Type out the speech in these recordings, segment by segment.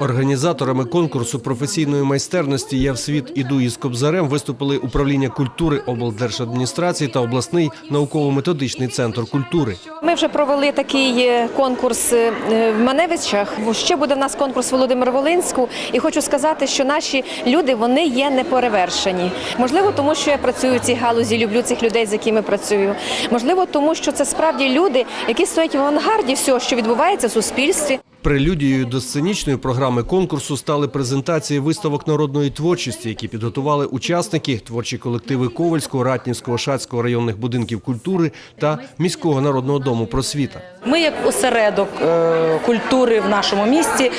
Організаторами конкурсу професійної майстерності Я в світ іду із Кобзарем виступили управління культури облдержадміністрації та обласний науково-методичний центр культури. Ми вже провели такий е, конкурс е, в Маневичах. Ще буде в нас конкурс Володимир Волинську. І хочу сказати, що наші люди вони є неперевершені. Можливо, тому що я працюю в цій галузі, люблю цих людей, з якими працюю. Можливо, тому що це справді люди, які стоять в авангарді всього, що відбувається в суспільстві. Прелюдією до сценічної програми конкурсу стали презентації виставок народної творчості, які підготували учасники, творчі колективи Ковальського, Ратнівського, Шацького районних будинків культури та міського народного дому просвіта. Ми, як осередок е, культури в нашому місті,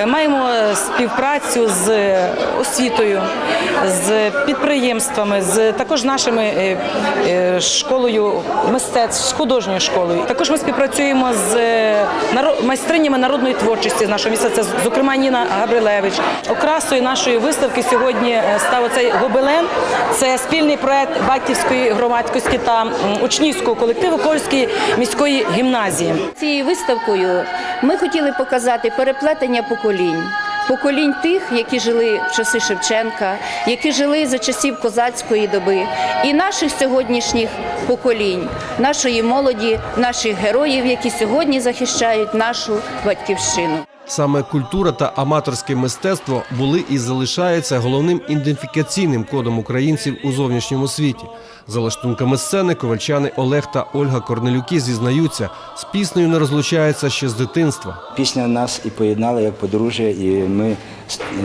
е, маємо співпрацю з освітою, з підприємствами, з також нашими е, школою мистецтв, з художньою школою. Також ми співпрацюємо з майстринями народної творчості з нашого міста. Це зокрема Ніна Габрилевич. Окрасою нашої виставки сьогодні став оцей гобелен. Це спільний проект батьківської громадськості та учнівського колективу Ковальської міської гімназії. Цією виставкою ми хотіли показати переплетення поколінь. Поколінь тих, які жили в часи Шевченка, які жили за часів козацької доби, і наших сьогоднішніх поколінь, нашої молоді, наших героїв, які сьогодні захищають нашу батьківщину. Саме культура та аматорське мистецтво були і залишаються головним ідентифікаційним кодом українців у зовнішньому світі. За лаштунками сцени ковальчани Олег та Ольга Корнелюки зізнаються, з піснею не розлучаються ще з дитинства. Пісня нас і поєднала як подружжя, і ми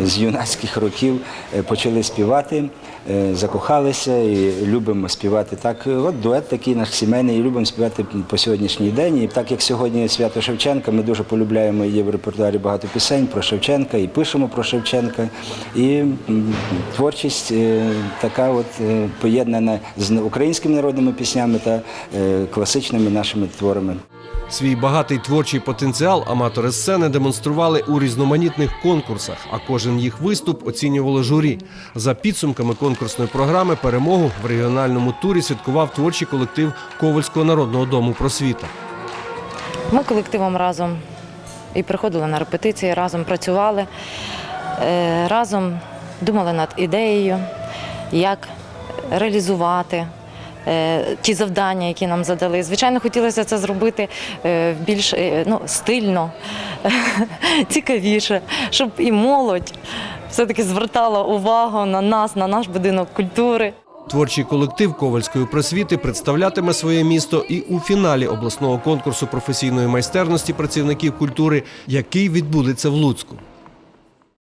з- юнацьких років е, почали співати, е, закохалися і любимо співати. Так, от дует такий наш сімейний, і любимо співати по сьогоднішній день. І так як сьогодні свято Шевченка, ми дуже полюбляємо є в репертуарі багато пісень про Шевченка і пишемо про Шевченка. І творчість е, така от е, поєднана з українськими народними піснями та е, класичними нашими творами. Свій багатий творчий потенціал аматори сцени демонстрували у різноманітних конкурсах, а кожен їх виступ оцінювало журі. За підсумками конкурсної програми перемогу в регіональному турі святкував творчий колектив Ковальського народного дому просвіта. Ми колективом разом і приходили на репетиції, разом працювали, е, разом думали над ідеєю, як реалізувати. е, Ті завдання, які нам задали, звичайно, хотілося це зробити е, більш ну, стильно, цікавіше, щоб і молодь все-таки звертала увагу на нас, на наш будинок культури. Творчий колектив Ковальської просвіти представлятиме своє місто і у фіналі обласного конкурсу професійної майстерності працівників культури, який відбудеться в Луцьку.